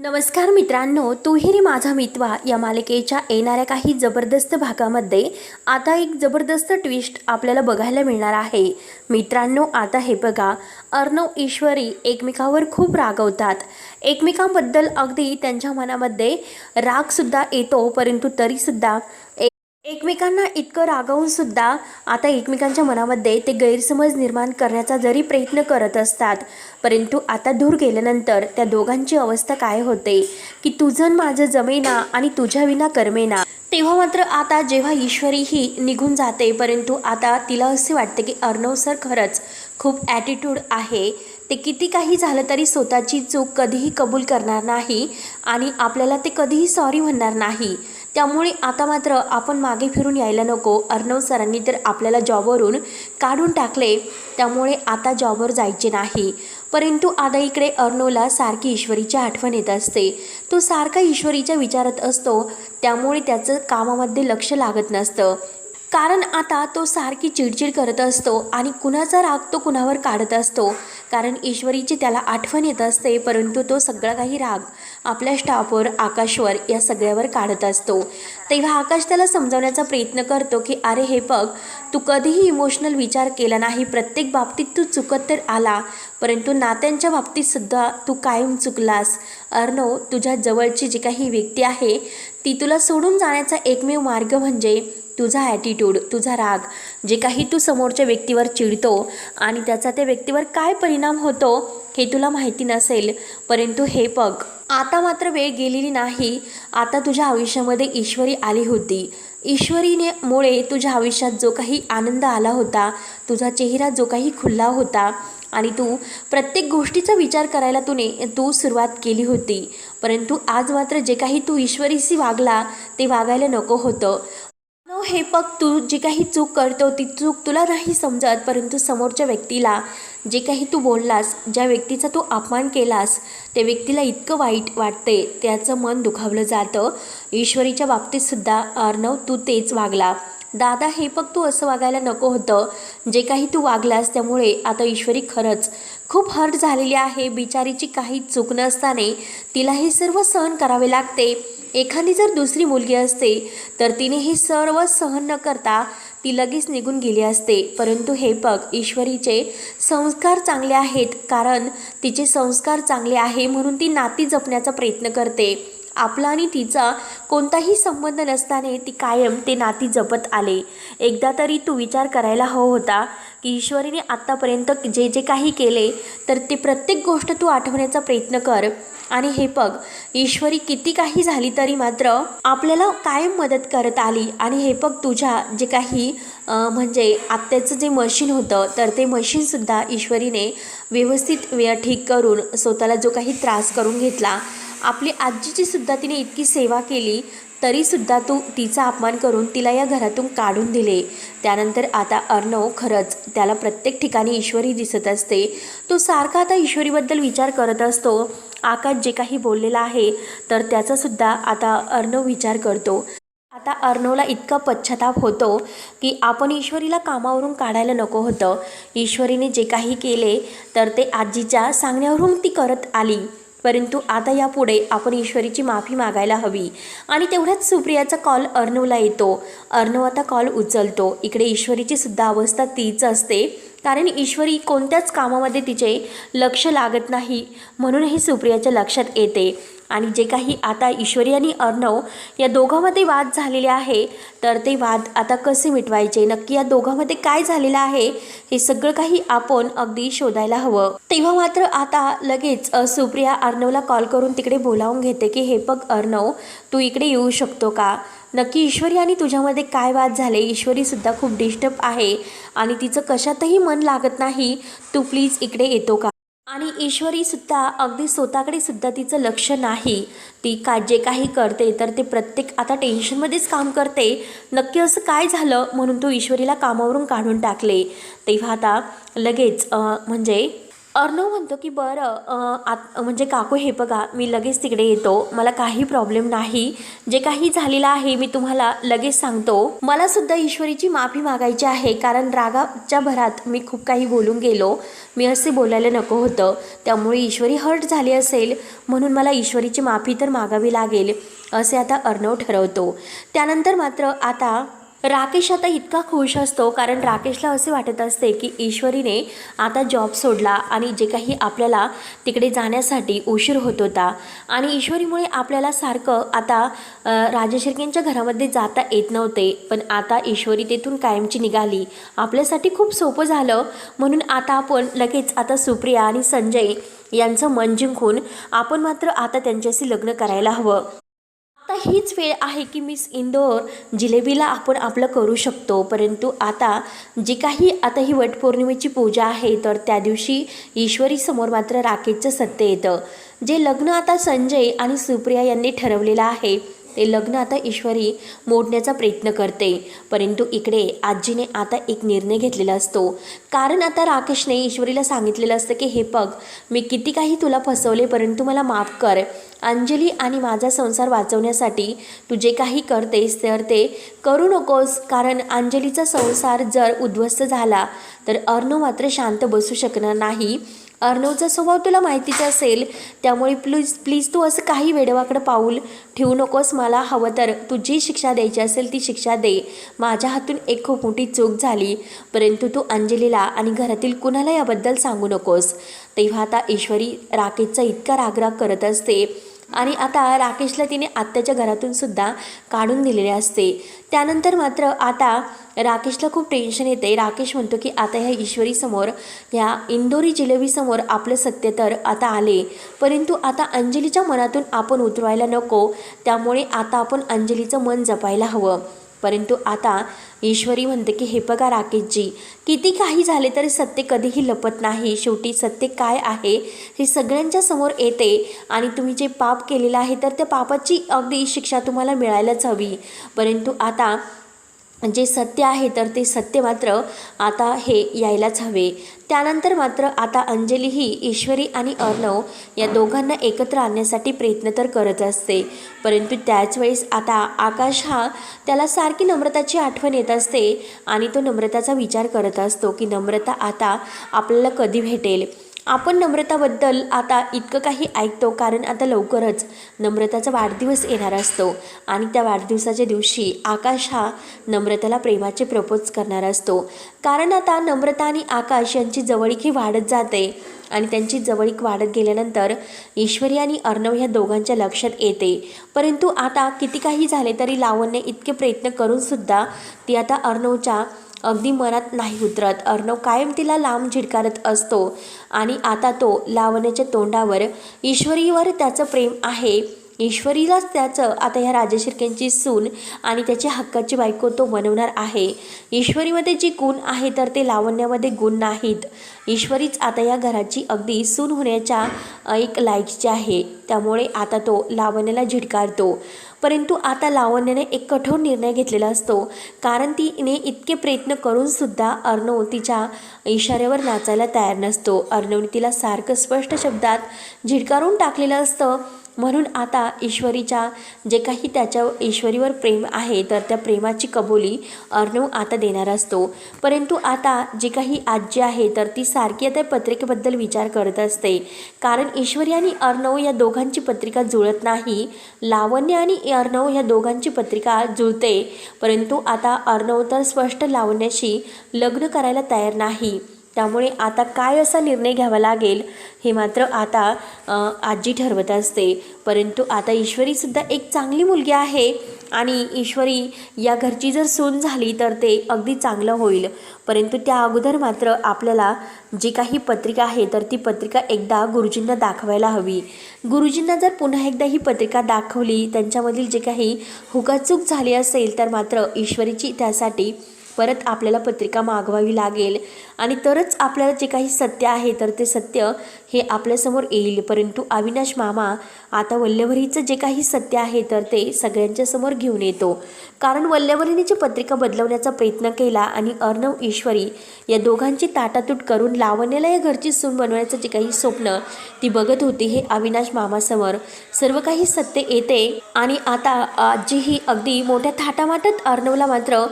नमस्कार मित्रांनो तुहेरी माझा मितवा. या मालिकेच्या येणाऱ्या काही जबरदस्त भागामध्ये आता एक जबरदस्त ट्विस्ट आपल्याला बघायला मिळणार आहे. मित्रांनो आता हे बघा. अर्णव ईश्वरी एकमेकावर खूप रागवतात. एकमेकांबद्दल अगदी त्यांच्या मनामध्ये रागसुद्धा येतो परंतु तरीसुद्धा एक एकमेकांना इतकं रागावून सुद्धा आता एकमेकांच्या मनामध्ये ते गैरसमज निर्माण करण्याचा जरी प्रयत्न करत असतात परंतु आता दूर गेल्यानंतर त्या दोघांची अवस्था काय होते? की तुझं माझं जमेना आणि तुझ्या विना कर्मेना. तेव्हा मात्र आता जेव्हा ईश्वरी ही निघून जाते परंतु आता तिला असे वाटते की अर्णव सर खरंच खूप ॲटिट्यूड आहे. ते किती काही झालं तरी स्वतःची चूक कधीही कबूल करणार नाही आणि आपल्याला ते कधीही सॉरी म्हणणार नाही. त्यामुळे आता मात्र आपण मागे फिरून यायला नको. अर्णव सरांनी तर आपल्याला जॉबवरून काढून टाकले. त्यामुळे आता जॉबवर जायचे नाही. परंतु आता इकडे अर्णवला सारखी ईश्वरीची आठवण येत असते. तो सारखा ईश्वरीच्या विचारत असतो. त्यामुळे त्याचं कामामध्ये लक्ष लागत नसतं. कारण आता तो सारखी चिडचिड करत असतो आणि कुणाचा राग तो कुणावर काढत असतो. कारण ईश्वरीची त्याला आठवण येत असते परंतु तो सगळा काही राग आपल्या स्टाफवर आकाशवर या सगळ्यावर काढत असतो. तेव्हा आकाश त्याला समजावण्याचा प्रयत्न करतो की अरे हे बघ तू कधीही इमोशनल विचार केला नाही प्रत्येक बाबतीत तू चुकत तर आला परंतु नात्यांच्या बाबतीत सुद्धा तू कायम चुकलास. अर्णव तुझ्या जवळची जी काही व्यक्ती आहे ती तुला सोडून जाण्याचा एकमेव मार्ग म्हणजे तुझा ॲटिट्यूड तुझा राग. जे काही तू समोरच्या व्यक्तीवर चिडतो आणि त्याचा त्या व्यक्तीवर काय परिणाम होतो हे तुला माहिती नसेल. परंतु हे बघ आता मात्र वेळ गेलेली नाही. आता तुझ्या आयुष्यामध्ये ईश्वरी आली होती. ईश्वरीने मुळे तुझ्या आयुष्यात जो काही आनंद आला होता तुझा चेहरा जो काही खुल्ला होता आणि तू प्रत्येक गोष्टीचा विचार करायला तुने तू सुरुवात केली होती. परंतु आज मात्र जे काही तू ईश्वरीशी वागला ते वागायला नको होतं. हो, हे बघ तू जी काही चूक करतो ती चूक तुला नाही समजत परंतु समोरच्या व्यक्तीला जे काही तू बोललास ज्या व्यक्तीचा तू अपमान केलास त्या व्यक्तीला इतकं वाईट वाटते त्याचं मन दुखावलं जातं. ईश्वरीच्या बाबतीतसुद्धा अर्णव तू तेच वागला. दादा हे बघ तू असं वागायला नको होतं. जे काही तू वागलास त्यामुळे आता ईश्वरी खरंच खूप हर्ट झालेली आहे. बिचारीची काही चूक नसताने तिला हे सर्व सहन करावे लागते. एखादी जर दुसरी मुलगी असते तर तिने हे सर्व सहन न करता ती लगेच निघून गेली असते. परंतु हे बघ ईश्वरीचे संस्कार चांगले आहेत कारण तिचे संस्कार चांगले आहे म्हणून ती नाती जपण्याचा प्रयत्न करते. आपला आणि तिचा कोणताही संबंध नसताने ती कायम ते नाती जपत आले. एकदा तरी तू विचार करायला हवा होता की ईश्वरीने आत्तापर्यंत जे जे काही केले तर ते प्रत्येक गोष्ट तू आठवण्याचा प्रयत्न कर. आणि हे बघ ईश्वरी किती काही झाली तरी मात्र आपल्याला कायम मदत करत आली. आणि हे बघ तुझ्या जे काही म्हणजे आत्याचं जे मशीन होतं तर ते मशीनसुद्धा ईश्वरीने व्यवस्थित वे ठीक करून स्वतःला जो काही त्रास करून घेतला आपली आजीची सुद्धा तिने इतकी सेवा केली तरीसुद्धा तू तिचा अपमान करून तिला या घरातून काढून दिले. त्यानंतर आता अर्णव खरंच त्याला प्रत्येक ठिकाणी ईश्वरी दिसत असते. तो सारखा आता ईश्वरीबद्दल विचार करत असतो. आकाश जे काही बोललेलं आहे तर त्याचासुद्धा आता अर्णव विचार करतो. आता अर्णवला इतका पश्चाताप होतो की आपण ईश्वरीला कामावरून काढायला नको होतं. ईश्वरीने जे काही केले तर ते आजीच्या सांगण्यावरून ती करत आली. परंतु आता यापुढे आपण ईश्वरीची माफी मागायला हवी. आणि तेवढ्याच सुप्रियाचा कॉल अर्णवला येतो. अर्णव आता कॉल उचलतो. इकडे ईश्वरीची सुद्धा अवस्था तीच असते. कारण ईश्वरी कोणत्याच कामामध्ये तिचे लक्ष लागत नाही. म्हणूनही सुप्रियाच्या लक्षात येते. आणि जे काही आता ईश्वरी आणि अर्णव या दोघांमध्ये वाद झालेले आहे तर ते वाद आता कसे मिटवायचे? नक्की या दोघांमध्ये काय झालेलं आहे? हे सगळं काही आपण अगदी शोधायला हवं. तेव्हा मात्र आता लगेच सुप्रिया अर्णवला कॉल करून तिकडे बोलावून घेते की हे बघ अर्णव तू इकडे येऊ शकतो का? नक्की ईश्वरी आणि तुझ्यामध्ये काय वाद झाले? ईश्वरीसुद्धा खूप डिस्टर्ब आहे आणि तिचं कशातही मन लागत नाही. तू प्लीज इकडे येतो का? आणि ईश्वरीसुद्धा अगदी स्वतःकडे सुद्धा तिचं लक्ष नाही. ती का जे काही करते तर ते प्रत्येक आता टेन्शनमध्येच काम करते. नक्की असं काय झालं म्हणून तो ईश्वरीला कामावरून काढून टाकले. तेव्हा आता लगेच म्हणजे अर्णव म्हणतो की बरं आत म्हणजे काकू हे बघा मी लगेच तिकडे येतो. मला काही प्रॉब्लेम नाही. जे काही झालेलं आहे मी तुम्हाला लगेच सांगतो. मला सुद्धा ईश्वरीची माफी मागायची आहे. कारण रागाच्या भरात मी खूप काही बोलून गेलो. मी असे बोलायला नको होतं. त्यामुळे ईश्वरी हर्ट झाली असेल. म्हणून मला ईश्वरीची माफी तर मागावी लागेल असे आता अर्णव ठरवतो. त्यानंतर मात्र आता राकेश आता इतका खुश असतो कारण राकेशला असे वाटत असते की ईश्वरीने आता जॉब सोडला आणि जे काही आपल्याला तिकडे जाण्यासाठी उशीर होत होता. आणि ईश्वरीमुळे आपल्याला सारखं आता राजशिर्केंच्या घरामध्ये जाता येत नव्हते. पण आता ईश्वरी तेथून कायमची निघाली. आपल्यासाठी खूप सोपं झालं. म्हणून आता आपण लगेच आता सुप्रिया आणि संजय यांचं मन जिंकून आपण मात्र आता त्यांच्याशी लग्न करायला हवं. आता हीच वेळ आहे की मिस इंदोर जिलेबीला आपण आपलं करू शकतो. परंतु आता जी काही आता ही वटपौर्णिमेची पूजा आहे तर त्या दिवशी ईश्वरीसमोर मात्र राकेशचं सत्य येतं. जे लग्न आता संजय आणि सुप्रिया यांनी ठरवलेलं आहे ते लग्न आता ईश्वरी मोडण्याचा प्रयत्न करते. परंतु इकडे आजीने आता एक निर्णय घेतलेला असतो. कारण आता राकेशने ईश्वरीला सांगितलेलं असतं की हे बघ मी किती काही तुला फसवले परंतु मला माफ कर. अंजली आणि माझा संसार वाचवण्यासाठी तू जे काही करतेस तर ते करू नकोस. कारण अंजलीचा संसार जर उद्ध्वस्त झाला तर अर्णव मात्र शांत बसू शकणार नाही. अर्णवचा स्वभाव तुला माहितीच असेल. त्यामुळे प्लीज प्लीज तू असं काही वेडेवाकडं पाऊल ठेवू नकोस. मला हवं तर तू जी शिक्षा द्यायची असेल ती शिक्षा दे. माझ्या हातून एक खूप मोठी चूक झाली. परंतु तू अंजलीला आणि घरातील कुणाला याबद्दल सांगू नकोस. तेव्हा आता ईश्वरी राकेशचा इतका रागराग करत असते. आणि आता राकेशला तिने आत्याच्या घरातून सुद्धा काढून दिलेले असते. त्यानंतर मात्र आता राकेशला खूप टेन्शन येते. राकेश म्हणतो की आता ह्या ईश्वरीसमोर ह्या इंदोरी जिलेबीसमोर आपलं सत्य तर आता आले. परंतु आता अंजलीच्या मनातून आपण उतरवायला नको. त्यामुळे आता आपण अंजलीचं मन जपायला हवं. परंतु आता ईश्वरी म्हणते की हे बघा राकेशजी किती काही झाले तरी सत्य कधीही लपत नाही. शेवटी सत्य काय आहे हे सगळ्यांच्या समोर येते आणि तुम्ही जे पाप केलेलं आहे तर त्या पापाची अगदी शिक्षा तुम्हाला मिळायलाच हवी. परंतु आता जे सत्य आहे तर ते सत्य मात्र आता हे यायलाच हवे. त्यानंतर मात्र आता अंजली ही ईश्वरी आणि अर्णव या दोघांना एकत्र आणण्यासाठी प्रयत्न तर करत असते. परंतु त्याच वेळेस आता आकाश हा त्याला सारखी नम्रताची आठवण येत असते आणि तो नम्रताचा विचार करत असतो की नम्रता आता आपल्याला कधी भेटेल? आपण नम्रताबद्दल आता इतकं काही ऐकतो कारण आता लवकरच नम्रताचा वाढदिवस येणार असतो. आणि त्या वाढदिवसाच्या दिवशी आकाश हा नम्रताला प्रेमाचे प्रपोज करणार असतो. कारण आता नम्रता आणि आकाश यांची जवळीक ही वाढत जाते. आणि त्यांची जवळीक वाढत गेल्यानंतर ईश्वरी आणि अर्णव ह्या दोघांच्या लक्षात येते. परंतु आता किती काही झाले तरी लावण्य इतके प्रयत्न करूनसुद्धा ती आता अर्णवच्या अगदी मनात नाही उतरत. अर्णव कायम तिला लांब झिडकारत असतो आणि आता तो लावण्याच्या तोंडावर ईश्वरीवर त्याचं प्रेम आहे. ईश्वरीलाच त्याचं आता ह्या राजशिर्केंची सून आणि त्याच्या हक्काची बायको तो बनवणार आहे. ईश्वरीमध्ये जी गुण आहे तर ते लावण्यामध्ये गुण नाहीत. ईश्वरीच आता या घराची अगदी सून होण्याच्या एक लायकीची आहे. त्यामुळे आता तो लावण्याला झिडकारतो. परंतु आता लावण्याने एक कठोर निर्णय घेतलेला असतो. कारण तिने इतके प्रयत्न करूनसुद्धा अर्णव तिच्या इशाऱ्यावर नाचायला तयार नसतो. अर्णवने तिला सारखं स्पष्ट शब्दात झिडकारून टाकलेलं असतं. म्हणून आता ईश्वरीच्या जे काही त्याच्या ईश्वरीवर प्रेम आहे तर त्या प्रेमाची कबुली अर्णव आता देणार असतो. परंतु आता जी काही आजी आहे तर ती सारखी आता पत्रिकेबद्दल विचार करत असते. कारण ईश्वरी आणि अर्णव या दोघांची पत्रिका जुळत नाही. लावण्य आणि अर्णव या दोघांची पत्रिका जुळते. परंतु आता अर्णव तर स्पष्ट लावण्याशी लग्न करायला तयार नाही. त्यामुळे आता काय असा निर्णय घ्यावा लागेल हे मात्र आता आजी ठरवत असते. परंतु आता ईश्वरीसुद्धा एक चांगली मुलगी आहे आणि ईश्वरी या घरची जर सून झाली तर ते अगदी चांगलं होईल. परंतु त्या अगोदर मात्र आपल्याला जी काही पत्रिका आहे तर ती पत्रिका एकदा गुरुजींना दाखवायला हवी. गुरुजींना जर पुन्हा एकदा ही पत्रिका दाखवली त्यांच्यामधील जे काही हुकाचूक झाली असेल तर मात्र ईश्वरीची त्यासाठी परत आपल्याला पत्रिका मागवावी लागेल. आणि तरच आपल्याला जे काही सत्य आहे तर ते सत्य हे आपल्यासमोर येईल. परंतु अविनाश मामा आता वल्लभरीचं जे काही सत्य आहे तर ते सगळ्यांच्या समोर घेऊन येतो. कारण वल्लभरीने जी पत्रिका बदलवण्याचा प्रयत्न केला आणि अर्णव ईश्वरी या दोघांची ताटातूट करून लावण्याला या घरची सून बनवण्याचं जे काही स्वप्न ती बघत होती हे अविनाश मामासमोर. सर्व काही सत्य येते आणि आता आजी ही अगदी मोठ्या थाटामाटात अर्णवला मात्र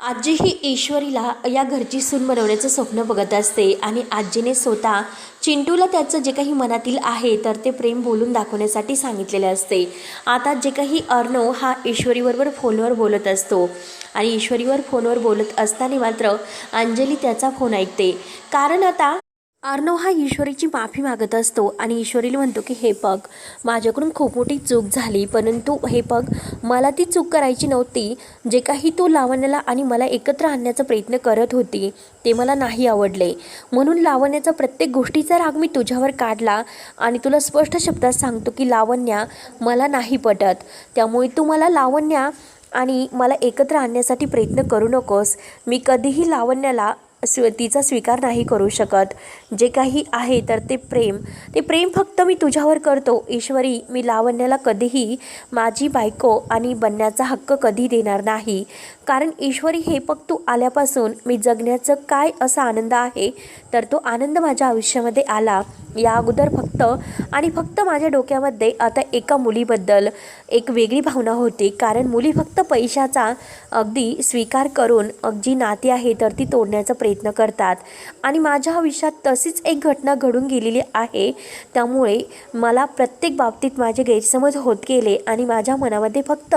आजीही ईश्वरीला या घरची सून बनवण्याचं स्वप्न बघत असते आणि आजीने स्वतः चिंटूला त्याचं जे काही मनातील आहे तर ते प्रेम बोलून दाखवण्यासाठी सांगितलेले असते. आता जे काही अर्णव हा ईश्वरीबरोबर फोनवर बोलत असतो आणि ईश्वरीवर फोनवर बोलत असताना मात्र अंजली त्याचा फोन ऐकते. कारण आता अर्णव हा ईश्वरीची माफी मागत असतो आणि ईश्वरीला म्हणतो की हे पग माझ्याकडून खूप मोठी चूक झाली परंतु हे पग मला ती चूक करायची नव्हती. जे काही तू लावण्याला आणि मला एकत्र आणण्याचा प्रयत्न करत होती ते मला नाही आवडले. म्हणून लावण्याचा प्रत्येक गोष्टीचा राग मी तुझ्यावर काढला आणि तुला स्पष्ट शब्दात सांगतो की लावण्या मला नाही पटत. त्यामुळे तू मला लावण्या आणि मला एकत्र आणण्यासाठी प्रयत्न करू नकोस. मी कधीही लावण्याला स्व तिचा स्वीकार नाही करू शकत. जे काही आहे तर ते प्रेम. ते प्रेम फक्त मी तुझ्यावर करतो. ईश्वरी मी लावण्याला कधीही माझी बायको आणि बनण्याचा हक्क कधी देणार नाही. कारण ईश्वरी हे फक्त तू आल्यापासून मी जगण्याचं काय असा आनंद आहे तर तो आनंद माझ्या आयुष्यामध्ये आला. या अगोदर फक्त आणि फक्त माझ्या डोक्यामध्ये आता एका मुलीबद्दल एक वेगळी भावना होती. कारण मुली फक्त पैशाचा अगदी स्वीकार करून अग जी नाती आहे तर ती तोडण्याचा प्रयत्न करतात. आणि माझ्या आयुष्यात तशीच एक घटना घडून गेलेली आहे. त्यामुळे मला प्रत्येक बाबतीत माझे गैरसमज होत गेले आणि माझ्या मनामध्ये फक्त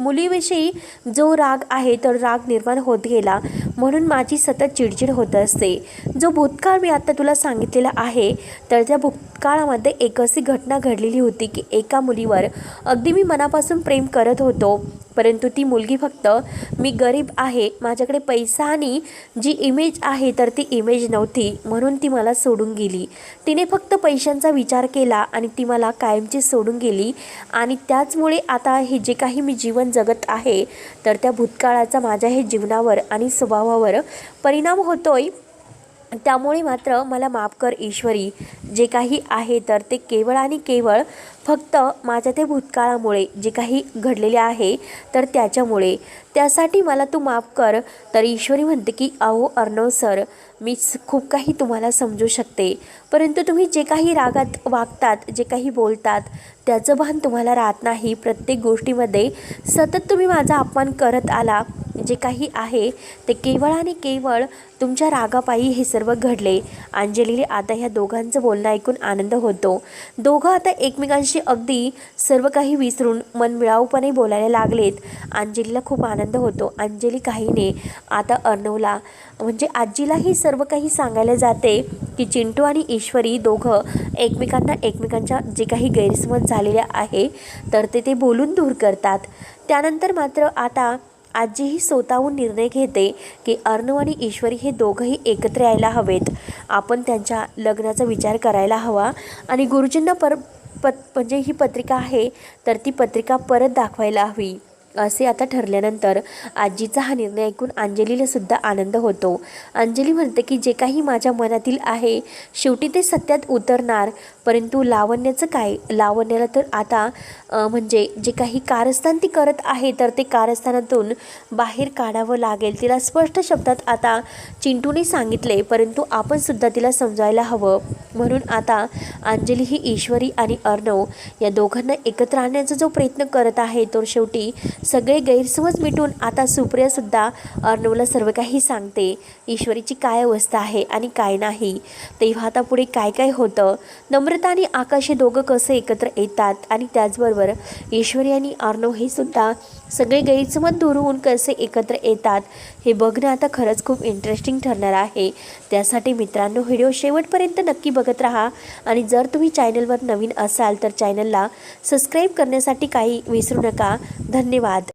मुलीविषयी जो राग आहे तर राग निर्माण होत गेला. म्हणून माझी सतत चिडचिड होत असते. जो भूतकाळ मी आता तुला सांगितलेला आहे तर त्या भूतकाळामध्ये एक अशी घटना घडलेली होती की एका मुलीवर अगदी मी मनापासून प्रेम करत होतो परंतु ती मुलगी फक्त मी गरीब आहे माझ्याकडे पैसा आणि जी इमेज आहे तर ती इमेज नव्हती. म्हणून ती मला सोडून गेली. तिने फक्त पैशांचा विचार केला आणि ती मला कायमची सोडून गेली. आणि त्याचमुळे आता हे जे काही मी जीवन जगत आहे तर त्या भूतकाळाचा माझ्या हे जीवनावर आणि स्वभावावर परिणाम होतोय. त्यामुळे मात्र मला माफ कर ईश्वरी. जे काही आहे तर ते केवळ आणि केवळ फक्त माझ्या ते भूतकाळामुळे जे काही घडलेले आहे तर त्याच्यामुळे. त्यासाठी मला तू माफ कर. तर ईश्वरी म्हणते की अहो अर्णव सर मी खूप काही तुम्हाला समजू शकते. परंतु तुम्ही जे काही रागात वागतात जे काही बोलतात त्याचं भान तुम्हाला राहत नाही. प्रत्येक गोष्टीमध्ये सतत तुम्ही माझा अपमान करत आला. जे काही आहे ते केवळ आणि केवळ तुमच्या रागापायी हे सर्व घडले. अंजलीने आता ह्या दोघांचं बोलणं ऐकून आनंद होतो. दोघं आता एकमेकांशी अगदी सर्व काही विसरून मनमिळाऊपणे बोलायला लागलेत. अंजलीला खूप आनंद होतो. अंजली काहीने आता अर्णवला म्हणजे आजीलाही सर्व काही सांगायला जाते की चिंटू आणि ईश्वरी दोघं एकमेकांना एकमेकांच्या जे काही गैरसमज झालेले आहे तर ते ते बोलून दूर करतात. त्यानंतर मात्र आता आजीही स्वतःहून निर्णय घेते की अर्णव आणि ईश्वरी हे दोघंही एकत्र यायला हवेत. आपण त्यांच्या लग्नाचा विचार करायला हवा आणि गुरुजींना पर पत म्हणजे ही पत्रिका आहे तर ती पत्रिका परत दाखवायला हवी. असे आता ठरल्यानंतर आजीचा हा निर्णय ऐकून अंजलीला सुद्धा आनंद होतो. अंजली म्हणते की जे काही माझ्या मनातील आहे शेवटी ते सत्यात उतरणार. परंतु लावण्याचं काय? लावण्याला तर आता म्हणजे जे काही कारस्थान ती करत आहे तर ते कारस्थानातून बाहेर काढावं लागेल. तिला स्पष्ट शब्दात आता चिंटूने सांगितले परंतु आपण सुद्धा तिला समजायला हवं. म्हणून आता अंजली ही ईश्वरी आणि अर्णव या दोघांना एकत्र आणण्याचा जो प्रयत्न करत आहे तो शेवटी सगळे गैरसमज मिटून आता सुप्रियासुद्धा अर्णवला सर्व काही सांगते. ईश्वरीची काय अवस्था आहे आणि काय नाही? तेव्हा आता पुढे काय काय होतं? नम्रता आणि आकाश हे दोघं कसे एकत्र येतात? आणि त्याचबरोबर ईश्वरी आणि अर्णव हे सुद्धा सगळे गैरसमज दूर होऊन कसे एकत्र येतात? हे बघणं आता खरंच खूप इंटरेस्टिंग ठरणार आहे. त्यासाठी मित्रांनो व्हिडिओ शेवटपर्यंत नक्की बघत राहा. आणि जर तुम्ही चॅनलवर नवीन असाल तर चॅनलला सबस्क्राईब करण्यासाठी काही विसरू नका. धन्यवाद.